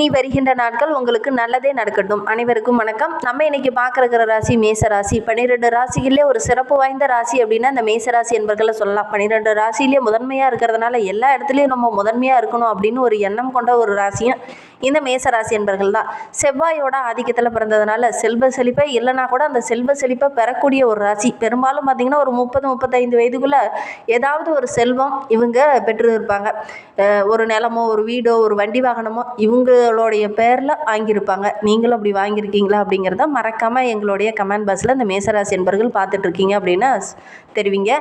நீ வருகின்ற நாட்கள் உங்களுக்கு நல்லதே நடக்கட்டும். அனைவருக்கும் வணக்கம். நம்ம இன்னைக்கு பார்க்குற ராசி மேச ராசி. பன்னிரெண்டு ராசிகளே ஒரு சிறப்பு வாய்ந்த ராசி அப்படின்னா அந்த மேச ராசி என்பர்களை சொல்லலாம். பன்னிரெண்டு ராசியிலே முதன்மையாக இருக்கிறதுனால எல்லா இடத்துலையும் நம்ம முதன்மையாக இருக்கணும் அப்படின்னு ஒரு எண்ணம் கொண்ட ஒரு ராசியும் இந்த மேச ராசி என்பர்கள் தான். செவ்வாயோட ஆதிக்கத்தில் பிறந்ததுனால செல்வ செழிப்பை இல்லைனா கூட அந்த செல்வ செழிப்பை பெறக்கூடிய ஒரு ராசி. பெரும்பாலும் பார்த்திங்கன்னா ஒரு முப்பது முப்பத்தைந்து வயதுக்குள்ளே ஏதாவது ஒரு செல்வம் இவங்க பெற்று இருப்பாங்க ஒரு நிலமோ ஒரு வீடோ ஒரு வண்டி வாகனமோ இவங்க இவங்களுடைய பேரில் வாங்கியிருப்பாங்க. நீங்களும் அப்படி வாங்கியிருக்கீங்களா அப்படிங்கிறத மறக்காமல் எங்களுடைய கமெண்ட் பாக்ஸில் இந்த மேசராசி என்பர்கள் பார்த்துட்ருக்கீங்க அப்படின்னா தெரிவிங்க.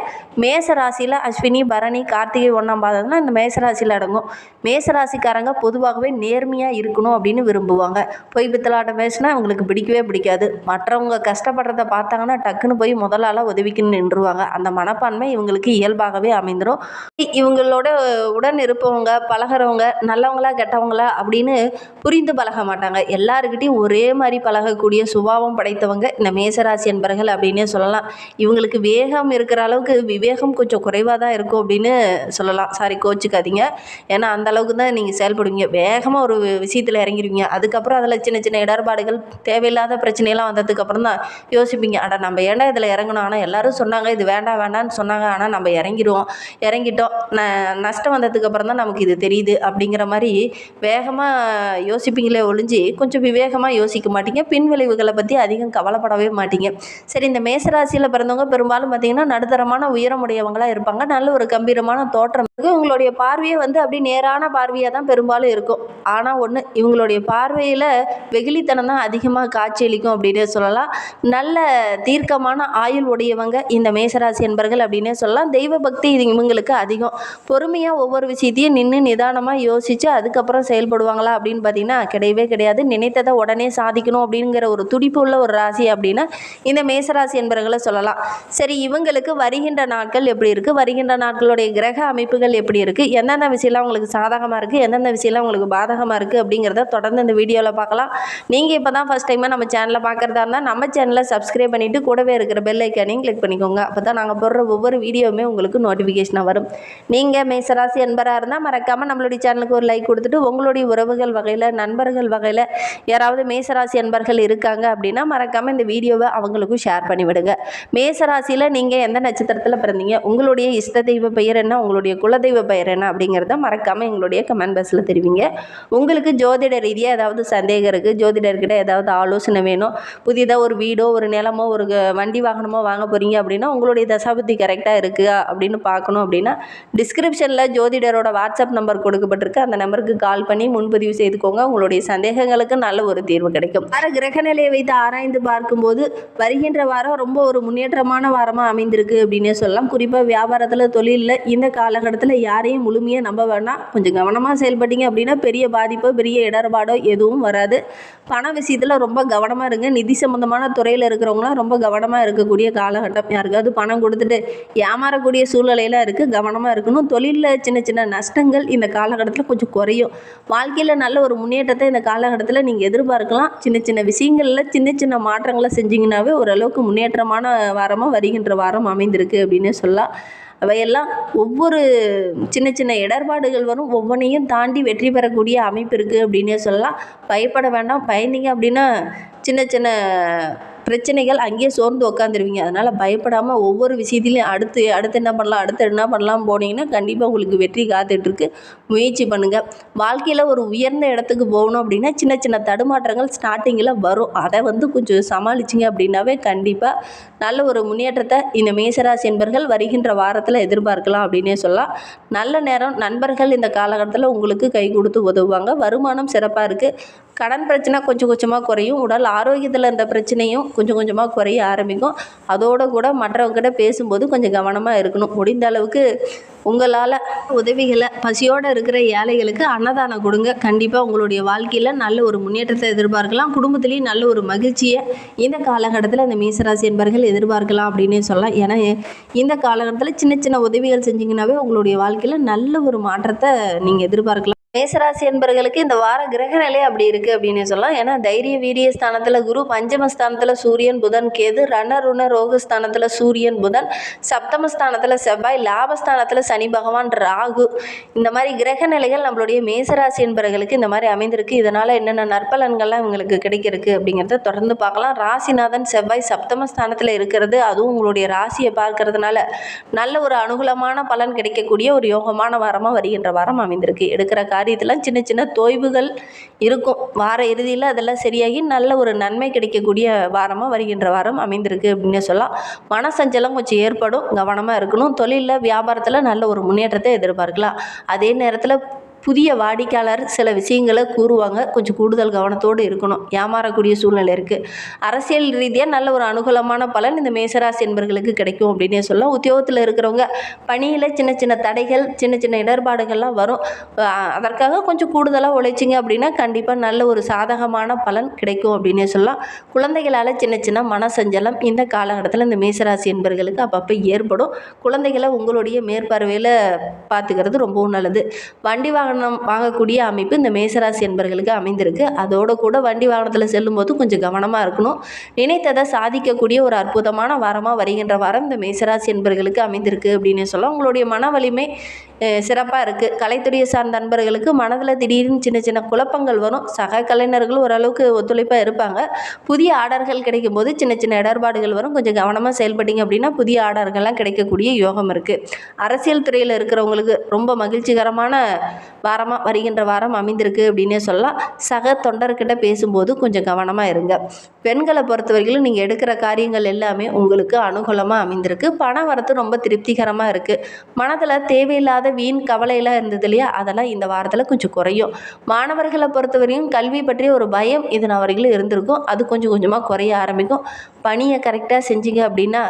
மேச ராசியில் அஸ்வினி பரணி கார்த்திகை ஒன்றாம் பாதம்னா இந்த மேசராசியில் அடங்கும். மேசராசிக்காரங்க பொதுவாகவே நேர்மையாக இருக்கணும் அப்படின்னு விரும்புவாங்க. பொய் பித்தலாட்டம் பேசினா அவங்களுக்கு பிடிக்கவே பிடிக்காது. மற்றவங்க கஷ்டப்படுறத பார்த்தாங்கன்னா டக்குன்னு போய் முதலாளாக உதவிக்குன்னு நின்றுவாங்க. அந்த மனப்பான்மை இவங்களுக்கு இயல்பாகவே அமைந்துடும் இவங்களோட உடன் இருப்பவங்க பழகுறவங்க நல்லவங்களா கெட்டவங்களா அப்படின்னு புரிந்து பழக மாட்டாங்க. எல்லாருக்கிட்டையும் ஒரே மாதிரி பழகக்கூடிய சுபாவம் படைத்தவங்க இந்த மேசராசி என்பர்கள் அப்படின்னே சொல்லலாம். இவங்களுக்கு வேகம் இருக்கிற அளவுக்கு விவேகம் கொஞ்சம் குறைவாக தான் இருக்கும் அப்படின்னு சொல்லலாம். சாரி கோச்சிக்காதீங்க. ஏன்னா அந்த அளவுக்கு தான் நீங்கள் செயல்படுவீங்க. வேகமாக ஒரு விஷயத்தில் இறங்கிடுவீங்க அதுக்கப்புறம் அதில் சின்ன சின்ன இடர்பாடுகள் தேவையில்லாத பிரச்சனையெல்லாம் வந்ததுக்கப்புறம் தான் யோசிப்பீங்க. அட நம்ம ஏன்டா இதில் இறங்கணும்? ஆனால் எல்லாரும் சொன்னாங்க இது வேண்டாம் வேண்டாம்னு சொன்னாங்க. ஆனால் நம்ம இறங்கிடுவோம் இறங்கிட்டோம். ந நஷ்டம் வந்ததுக்கப்புறம் தான் நமக்கு இது தெரியுது. அப்படிங்கிற மாதிரி வேகமாக யோசிப்பீங்களே ஒழிஞ்சு கொஞ்சம் விவேகமாக யோசிக்க மாட்டீங்க. பின் விளைவுகளை பற்றி அதிகம் கவலைப்படவே மாட்டீங்க. சரி இந்த மேசராசியில் பிறந்தவங்க பெரும்பாலும் பார்த்தீங்கன்னா நடுத்தரமான உயரமுடையவங்களாக இருப்பாங்க. நல்ல ஒரு கம்பீரமான தோற்றம். இருக்கு உங்களுடைய பார்வையே வந்து அப்படி நேரான பார்வையாக தான் பெரும்பாலும் இருக்கும். ஆனால் ஒன்று இவங்களுடைய பார்வையில் வெகுளித்தனம் தான் அதிகமாக காட்சியளிக்கும் அப்படின்னே சொல்லலாம். நல்ல தீர்க்கமான ஆயுள் உடையவங்க இந்த மேசராசி என்பர்கள் அப்படின்னே சொல்லலாம். தெய்வ பக்தி இது இவங்களுக்கு அதிகம். பொறுமையாக ஒவ்வொரு விஷயத்தையும் நின்று நிதானமாக யோசித்து அதுக்கப்புறம் செயல்படுவாங்களா அப்படின்னு பார்த்தீங்கன்னா கிடையவே கிடையாது. நினைத்ததை உடனே சாதிக்கணும் அப்படிங்கிற ஒரு துடிப்பு உள்ள ஒரு ராசி அப்படின்னா இந்த மேசராசி என்பவர்களை சொல்லலாம். சரி இவங்களுக்கு வருகின்ற நாட்கள் எப்படி இருக்குது வருகின்ற நாட்களுடைய கிரக அமைப்புகள் எப்படி இருக்குது எந்தெந்த விஷயம்லாம் உங்களுக்கு சாதகமாக இருக்குது எந்தெந்த விஷயம்லாம் உங்களுக்கு பாதகமாக இருக்குது அப்படிங்கிறத தொடர்ந்து இந்த வீடியோவில் பார்க்கலாம். நீங்கள் இப்போ தான் ஃபஸ்ட் டைமாக நம்ம சேனலை பார்க்குறதா இருந்தால் நம்ம சேனலை சப்ஸ்கிரைப் பண்ணிவிட்டு கூடவே இருக்கிற பெல் ஐக்கானையும் கிளிக் பண்ணிக்கோங்க. அப்போ தான் நாங்கள் போடுற ஒவ்வொரு வீடியோவுமே உங்களுக்கு நோட்டிஃபிகேஷனாக வரும். நீங்கள் மேசராசி என்பராக இருந்தால் மறக்காமல் நம்மளுடைய சேனலுக்கு ஒரு லைக் கொடுத்துட்டு உங்களுடைய உறவுகள் வகையில் நண்பர்கள் வகையில் யாராவது மேசராசி அன்பர்கள் இருக்காங்க அப்படின்னா மறக்காமல் இந்த வீடியோவை அவங்களுக்கும் ஷேர் பண்ணிவிடுங்க. மேசராசியில் நீங்கள் எந்த நட்சத்திரத்தில் பிறந்தீங்க? உங்களுடைய இஷ்ட தெய்வ பெயர் என்ன? உங்களுடைய குலதெய்வ பெயர் என்ன? அப்படிங்கிறத மறக்காமல் எங்களுடைய கமெண்ட் பாக்ஸில் தெரிவிங்க. உங்களுக்கு ஜோதிட ரீதியாக ஏதாவது சந்தேகம் இருக்குது ஜோதிடர்கிட்ட ஏதாவது ஆலோசனை வேணும்? புதிதாக ஒரு வீடோ ஒரு நிலமோ ஒரு வண்டி வாகனமோ வாங்க போகிறீங்க அப்படின்னா உங்களுடைய தசாபுத்தி கரெக்டாக இருக்குது அப்படின்னு பார்க்கணும் அப்படின்னா டிஸ்கிரிப்ஷனில் ஜோதிடரோட வாட்ஸ்அப் நம்பர் கொடுக்கப்பட்டிருக்கு. அந்த நம்பருக்கு கால் பண்ணி முன்பதிவு செய்துக்கோங்க. உங்களுடைய சந்தேகங்களுக்கு நல்ல ஒரு தீர்வு கிடைக்கும். வார கிரக நிலையை வைத்து ஆராய்ந்து பார்க்கும்போது வருகின்ற வாரம் ரொம்ப ஒரு முன்னேற்றமான வாரமாக அமைந்திருக்கு அப்படின்னே சொல்லலாம். குறிப்பாக வியாபாரத்தில் தொழிலில் இந்த காலகட்டத்தில் யாரையும் முழுமையாக நம்ப வேணாம். கொஞ்சம் கவனமாக செயல்பட்டீங்க அப்படின்னா பெரிய பாதிப்போ பெரிய இடர்பாடோ எதுவும் வராது. பண விஷயத்தில் ரொம்ப கவனமாக இருங்க. நிதி சம்மந்தமான துறையில் இருக்கிறவங்களாம் ரொம்ப கவனமாக இருக்கக்கூடிய காலகட்டம் யாருக்காவது பணம் கொடுத்துட்டு ஏமாறக்கூடிய சூழ்நிலையெல்லாம் இருக்குது கவனமாக இருக்கணும். தொழிலில் சின்ன சின்ன நஷ்டங்கள் இந்த காலகட்டத்தில் கொஞ்சம் குறையும். வாழ்க்கையில் நல்ல ஒரு முன்னேற்றத்தை இந்த காலகட்டத்தில் நீங்கள் எதிர்பார்க்கலாம். சின்ன சின்ன விஷயங்களில் சின்ன சின்ன மாற்றங்களை செஞ்சிங்கனாவே ஓரளவுக்கு முன்னேற்றமான வாரமாக வருகின்ற வாரம் அமைந்திருக்கு அப்படின்னு சொல்லலாம். அவையெல்லாம் ஒவ்வொரு சின்ன சின்ன இடர்பாடுகள் வரும். ஒவ்வொன்றையும் தாண்டி வெற்றி பெறக்கூடிய அமைப்பு இருக்குது அப்படின்னே சொல்லலாம். பயப்பட வேண்டாம். பயந்தீங்க அப்படின்னா சின்ன சின்ன பிரச்சனைகள் அங்கேயே சோர்ந்து உட்காந்துருவீங்க அதனால் பயப்படாமல் ஒவ்வொரு விஷயத்துலையும் அடுத்து அடுத்து என்ன பண்ணலாம் அடுத்து என்ன பண்ணலாம் போனீங்கன்னா கண்டிப்பாக உங்களுக்கு வெற்றி காத்துட்ருக்கு. முயற்சி பண்ணுங்கள் வாழ்க்கையில் ஒரு உயர்ந்த இடத்துக்கு போகணும் அப்படின்னா சின்ன சின்ன தடுமாற்றங்கள் ஸ்டார்டிங்கில் வரும். அதை வந்து கொஞ்சம் சமாளிச்சிங்க அப்படின்னாவே கண்டிப்பாக நல்ல ஒரு முன்னேற்றத்தை இந்த மேசராசி என்பர்கள் வருகின்ற வாரத்தில் எதிர்பார்க்கலாம் அப்படின்னே சொல்லலாம். நல்ல நேரம் நண்பர்கள் இந்த காலகட்டத்தில் உங்களுக்கு கை கொடுத்து உதவுவாங்க. வருமானம் சிறப்பாக இருக்குது கடன் பிரச்சனை கொஞ்சம் கொஞ்சமாக குறையும். உடல் ஆரோக்கியத்தில் இருந்த பிரச்சனையும் கொஞ்சம் கொஞ்சமாக குறைய ஆரம்பிக்கும். அதோடு கூட மற்றவங்ககிட்ட பேசும்போது கொஞ்சம் கவனமாக இருக்கணும். முடிந்த அளவுக்கு உங்களால் உதவிகளை பசியோடு இருக்கிற ஏழைகளுக்கு அன்னதானம் கொடுங்க. கண்டிப்பாக உங்களுடைய வாழ்க்கையில் நல்ல ஒரு முன்னேற்றத்தை எதிர்பார்க்கலாம். குடும்பத்துலேயும் நல்ல ஒரு மகிழ்ச்சியை இந்த காலகட்டத்தில் இந்த மீசராசி என்பர்கள் எதிர்பார்க்கலாம் அப்படின்னே சொல்லலாம். ஏன்னா இந்த காலகட்டத்தில் சின்ன சின்ன உதவிகள் செஞ்சிங்கன்னாவே உங்களுடைய வாழ்க்கையில் நல்ல ஒரு மாற்றத்தை நீங்கள் எதிர்பார்க்கலாம். மேசராசி என்பர்களுக்கு இந்த வார கிரக நிலை அப்படி இருக்குது அப்படின்னு சொல்லலாம். ஏன்னா தைரிய வீரிய ஸ்தானத்தில் குரு பஞ்சமஸ்தானத்தில் சூரியன் புதன் கேது ரண ருண ரோகஸ்தானத்தில் சூரியன் புதன் சப்தமஸ்தானத்தில் செவ்வாய் லாபஸ்தானத்தில் சனி பகவான் ராகு. இந்த மாதிரி கிரக நிலைகள் நம்மளுடைய மேசராசி என்பர்களுக்கு இந்த மாதிரி அமைந்திருக்கு. இதனால் என்னென்ன நற்பலன்கள்லாம் இவங்களுக்கு கிடைக்கிறதுக்கு அப்படிங்கிறத தொடர்ந்து பார்க்கலாம். ராசிநாதன் செவ்வாய் சப்தம ஸ்தானத்தில் இருக்கிறது. அதுவும் உங்களுடைய ராசியை பார்க்கறதுனால நல்ல ஒரு அனுகூலமான பலன் கிடைக்கக்கூடிய ஒரு யோகமான வாரமாக வருகின்ற வாரம் அமைந்திருக்கு. எடுக்கிற காரியத்தில் சின்ன சின்ன தொய்வுகள் இருக்கும். வார இறுதியில் அதெல்லாம் சரியாகி நல்ல ஒரு நன்மை கிடைக்கக்கூடிய வாரமாக வருகின்ற வாரம் அமைந்திருக்கு அப்படின்னு சொல்லலாம். மனசஞ்சலம் கொஞ்சம் ஏற்படும் கவனமாக இருக்கணும். தொழிலில் வியாபாரத்தில் நல்ல ஒரு முன்னேற்றத்தை எதிர்பார்க்கலாம். அதே நேரத்தில் புதிய வாடிக்கையாளர் சில விஷயங்களை கூறுவாங்க. கொஞ்சம் கூடுதல் கவனத்தோடு இருக்கணும். ஏமாறக்கூடிய சூழ்நிலை இருக்குது அரசியல் ரீதியாக நல்ல ஒரு அனுகூலமான பலன் இந்த மேசராசி என்பர்களுக்கு கிடைக்கும் அப்படின்னே சொல்லலாம். உத்தியோகத்தில் இருக்கிறவங்க பணியில் சின்ன சின்ன தடைகள் சின்ன சின்ன இடர்பாடுகள்லாம் வரும். அதற்காக கொஞ்சம் கூடுதலாக உழைச்சிங்க அப்படின்னா கண்டிப்பாக நல்ல ஒரு சாதகமான பலன் கிடைக்கும் அப்படின்னே சொல்லலாம். குழந்தைகளால் சின்ன சின்ன மனசஞ்சலம் இந்த காலகட்டத்தில் இந்த மேசராசி என்பர்களுக்கு அப்பப்போ ஏற்படும். குழந்தைகளை உங்களுடைய மேற்பார்வையில் பார்த்துக்கிறது ரொம்பவும் நல்லது. வண்டி வாகனம் வாங்கக்கூடிய அமைப்பு இந்த மேசராசி என்பர்களுக்கு அமைந்திருக்கு. அதோட கூட வண்டி வாகனத்தில் செல்லும்போது கொஞ்சம் கவனமாக இருக்கணும். நினைத்ததை சாதிக்கக்கூடிய ஒரு அற்புதமான வாரமாக வருகின்ற வாரம் இந்த மேசராசி என்பர்களுக்கு அமைந்திருக்கு அப்படின்னு சொல்ல உங்களுடைய மன வலிமை சிறப்பாக இருக்குது கலைத்துறையை சார்ந்த நண்பர்களுக்கு மனதில் திடீர்னு சின்ன சின்ன குழப்பங்கள் வரும். சக கலைஞர்கள் ஓரளவுக்கு ஒத்துழைப்பாக இருப்பாங்க. புதிய ஆர்டர்கள் கிடைக்கும் போது சின்ன சின்ன இடர்பாடுகள் வரும். கொஞ்சம் கவனமாக செயல்பட்டீங்க அப்படின்னா புதிய ஆர்டர்கள்லாம் கிடைக்கக்கூடிய யோகம் இருக்குது அரசியல் துறையில் இருக்கிறவங்களுக்கு ரொம்ப மகிழ்ச்சிகரமான வாரமாக வருகின்ற வாரம் அமைந்திருக்கு அப்படின்னே சொல்லலாம். சக தொண்டர்கிட்ட பேசும்போது கொஞ்சம் கவனமாக இருங்க. பெண்களை பொறுத்த வரைக்கும் நீங்கள் எடுக்கிற காரியங்கள் எல்லாமே உங்களுக்கு அனுகூலமாக அமைந்திருக்கு. பண வரத்து ரொம்ப திருப்திகரமாக இருக்குது மனதில் தேவையில்லாத வீண் கவலையெல்லாம் இருந்தது இல்லையா? அதெல்லாம் இந்த வாரத்தில் கொஞ்சம் குறையும். மாணவர்களை பொறுத்தவரையும் கல்வி பற்றிய ஒரு பயம் இது நான் இருந்திருக்கும். அது கொஞ்சம் கொஞ்சமாக குறைய ஆரம்பிக்கும். பணியை கரெக்டாக செஞ்சீங்க அப்படின்னா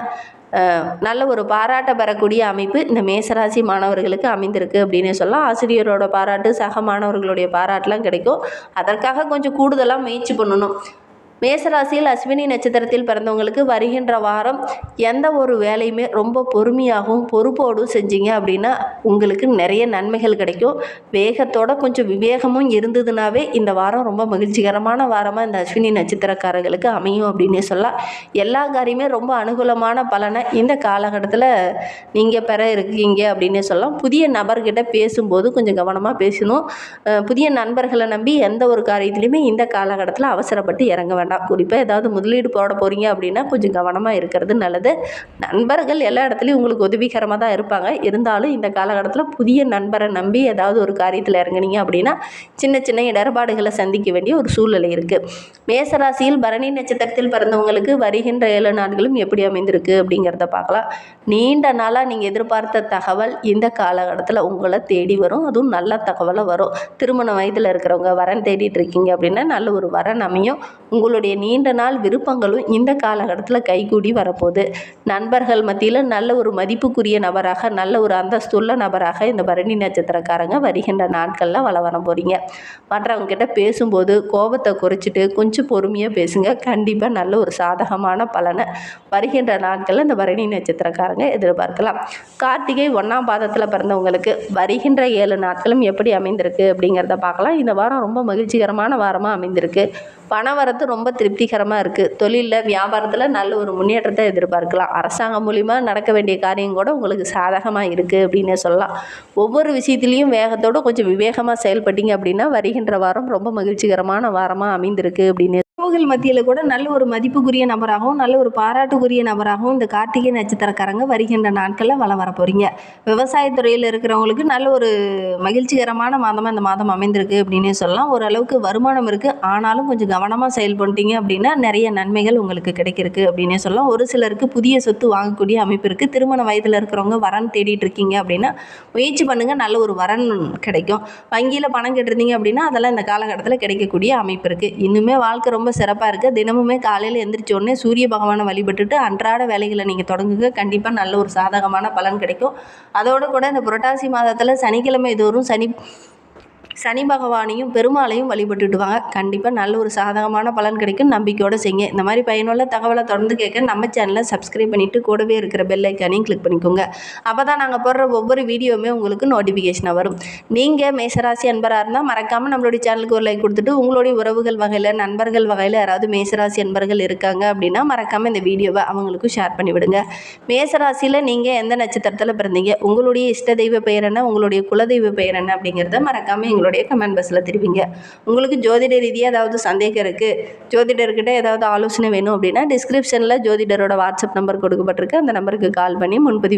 நல்ல ஒரு பாராட்ட பெறக்கூடிய அமைப்பு இந்த மேசராசி மாணவர்களுக்கு அமைந்திருக்கு அப்படின்னு சொல்லலாம். ஆசிரியரோட பாராட்டு சக மாணவர்களுடைய பாராட்டுலாம் கிடைக்கும். அதற்காக கொஞ்சம் கூடுதலாக முயற்சி பண்ணணும். மேசராசியில் அஸ்வினி நட்சத்திரத்தில் பிறந்தவங்களுக்கு வருகின்ற வாரம் எந்த ஒரு வேலையுமே ரொம்ப பொறுமையாகவும் பொறுப்போடும் செஞ்சீங்க அப்படின்னா உங்களுக்கு நிறைய நன்மைகள் கிடைக்கும். வேகத்தோட கொஞ்சம் விவேகமும் இருந்ததுனாவே இந்த வாரம் ரொம்ப மகிழ்ச்சிகரமான வாரமாக இந்த அஸ்வினி நட்சத்திரக்காரர்களுக்கு அமையும் அப்படின்னே சொல்லலாம். எல்லா காரியமே ரொம்ப அனுகூலமான பலனை இந்த காலகட்டத்தில் நீங்கள் பெற இருக்கீங்க அப்படின்னே சொல்லலாம். புதிய நபர்கிட்ட பேசும்போது கொஞ்சம் கவனமாக பேசணும். புதிய நண்பர்களை நம்பி எந்த ஒரு காரியத்திலையுமே இந்த காலகட்டத்தில் அவசரப்பட்டு இறங்க வேண்டாம். குறிப்பாக ஏதாவது முதலீடு போட போகிறீங்க அப்படின்னா கொஞ்சம் கவனமாக இருக்கிறது நல்லது. நண்பர்கள் எல்லா இடத்துலையும் உங்களுக்கு உதவிகரமாக தான் இருப்பாங்க. இருந்தாலும் இந்த காலகட்டத்தில் புதிய நண்பரை நம்பி ஏதாவது ஒரு காரியத்தில் இறங்குனீங்க அப்படின்னா சின்ன சின்ன இடர்பாடுகளை சந்திக்க வேண்டிய ஒரு சூழ்நிலை இருக்குது மேசராசியில் பரணி நட்சத்திரத்தில் பிறந்தவங்களுக்கு வருகின்ற ஏழு நாட்களும் எப்படி அமைந்திருக்கு அப்படிங்கிறத பார்க்கலாம். நீண்ட நாளாக நீங்கள் எதிர்பார்த்த தகவல் இந்த காலகட்டத்தில் உங்களை தேடி வரும். அதுவும் நல்ல தகவலாக வரும். திருமண வயதில் இருக்கிறவங்க வரன் தேடிட்டு இருக்கீங்க அப்படின்னா நல்ல ஒரு வரன் அமையும். உங்களுடைய நீண்ட நாள் விருப்பங்களும் இந்த காலகட்டத்தில் கைகூடி வரப்போகுது. நண்பர்கள் மத்தியில் நல்ல ஒரு மதிப்புக்குரிய நபராக நல்ல ஒரு அந்தஸ்துள்ள நபராக இந்த பரணி நட்சத்திரக்காரங்க வருகின்ற நாட்களில் வள வர போகிறீங்க மற்றவங்ககிட்ட பேசும்போது கோபத்தை குறைச்சிட்டு கொஞ்சம் பொறுமையாக பேசுங்க. கண்டிப்பாக நல்ல ஒரு சாதகமான பலனை வருகின்ற நாட்களில் இந்த பரணி நட்சத்திரக்காரங்க எதிர்பார்க்கலாம். கார்த்திகை ஒன்றாம் பாதத்தில் பிறந்தவங்களுக்கு வருகின்ற ஏழு நாட்களும் எப்படி அமைந்திருக்கு அப்படிங்கிறத பார்க்கலாம். இந்த வாரம் ரொம்ப மகிழ்ச்சிகரமான வாரமாக அமைந்திருக்கு. பண வரத்து ரொம்ப திருப்திகரமாக இருக்குது தொழிலில் வியாபாரத்தில் நல்ல ஒரு முன்னேற்றத்தை எதிர்பார்க்கலாம். அரசாங்கம் மூலிமா நடக்க வேண்டிய காரியம் கூட உங்களுக்கு சாதகமாக இருக்குது அப்படின்னே சொல்லலாம். ஒவ்வொரு விஷயத்துலேயும் வேகத்தோடு கொஞ்சம் விவேகமாக செயல்பட்டீங்க அப்படின்னா வருகின்ற வாரம் ரொம்ப மகிழ்ச்சிகரமான வாரமாக அமைந்திருக்கு அப்படின்னு உறவுகள் மத்தியில் கூட நல்ல ஒரு மதிப்புக்குரிய நபராகவும் நல்ல ஒரு பாராட்டுக்குரிய நபராகவும் இந்த கார்த்திகை நட்சத்திரக்காரங்க வருகின்ற நாட்களில் வளம் வர போகிறீங்க விவசாயத்துறையில் இருக்கிறவங்களுக்கு நல்ல ஒரு மகிழ்ச்சிகரமான மாதமாக இந்த மாதம் அமைந்திருக்கு அப்படின்னே சொல்லலாம். ஓரளவுக்கு வருமானம் இருக்குது ஆனாலும் கொஞ்சம் கவனமாக செயல்பட்டீங்க அப்படின்னா நிறைய நன்மைகள் உங்களுக்கு கிடைக்கிறதுக்கு அப்படின்னே சொல்லலாம். ஒரு சிலருக்கு புதிய சொத்து வாங்கக்கூடிய அமைப்பு இருக்குது திருமண வயதில் இருக்கிறவங்க வரன் தேடிட்டு இருக்கீங்க அப்படின்னா முயற்சி பண்ணுங்கள் நல்ல ஒரு வரன் கிடைக்கும். வங்கியில் பணம் கேட்டிருந்தீங்க அப்படின்னா அதெல்லாம் இந்த காலகட்டத்தில் கிடைக்கக்கூடிய அமைப்பு இருக்குது இன்னுமே வாழ்க்கை ரொம்ப சிறப்பாக இருக்குது தினமுமே காலையில் எந்திரிச்ச உடனே சூரிய பகவானை வழிபட்டுட்டு அன்றாட வேலைகளை நீங்கள் தொடங்குங்க. கண்டிப்பாக நல்ல ஒரு சாதகமான பலன் கிடைக்கும். அதோடு கூட இந்த புரட்டாசி மாதத்தில் சனிக்கிழமை இதுவரும் சனி சனி பகவானையும் பெருமாளையும் வழிபட்டுட்டு வாங்க கண்டிப்பாக நல்ல ஒரு சாதகமான பலன் கிடைக்கும் நம்பிக்கையோடு செய்யுங்க. இந்த மாதிரி பயனுள்ள தகவலை தொடர்ந்து கேட்க நம்ம சேனலை சப்ஸ்கிரைப் பண்ணிவிட்டு கூடவே இருக்கிற பெல் ஐக்கானையும் கிளிக் பண்ணிக்கோங்க. அப்போ தான் நாங்கள் போடுற ஒவ்வொரு வீடியோவுமே உங்களுக்கு நோட்டிஃபிகேஷனாக வரும். நீங்கள் மேசராசி அன்பராக இருந்தால் மறக்காமல் நம்மளுடைய சேனலுக்கு ஒரு லைக் கொடுத்துட்டு உங்களுடைய உறவுகள் வகையில் நண்பர்கள் வகையில் யாராவது மேசராசி அன்பர்கள் இருக்காங்க அப்படின்னா மறக்காமல் இந்த வீடியோவை அவங்களுக்கும் ஷேர் பண்ணிவிடுங்க மேசராசியில் நீங்கள் எந்த நட்சத்திரத்தில் பிறந்தீங்க? உங்களுடைய இஷ்ட தெய்வ பெயர் என்ன? உங்களுடைய குலதெய்வ பெயர் என்ன? அப்படிங்கிறத மறக்காமல் எங்களுடைய கமெண்ட் பாக்ஸில் தெரிவிங்க உங்களுக்கு ஜோதிட ரீதியாக ஏதாவது சந்தேகம் இருக்குது ஜோதிடர்கிட்ட ஏதாவது ஆலோசனை வேணும் அப்படின்னா டிஸ்கிரிப்ஷனில் ஜோதிடரோட வாட்ஸ்அப் நம்பர் கொடுக்கப்பட்டிருக்கு. அந்த நம்பருக்கு கால் பண்ணி முன்பதிவு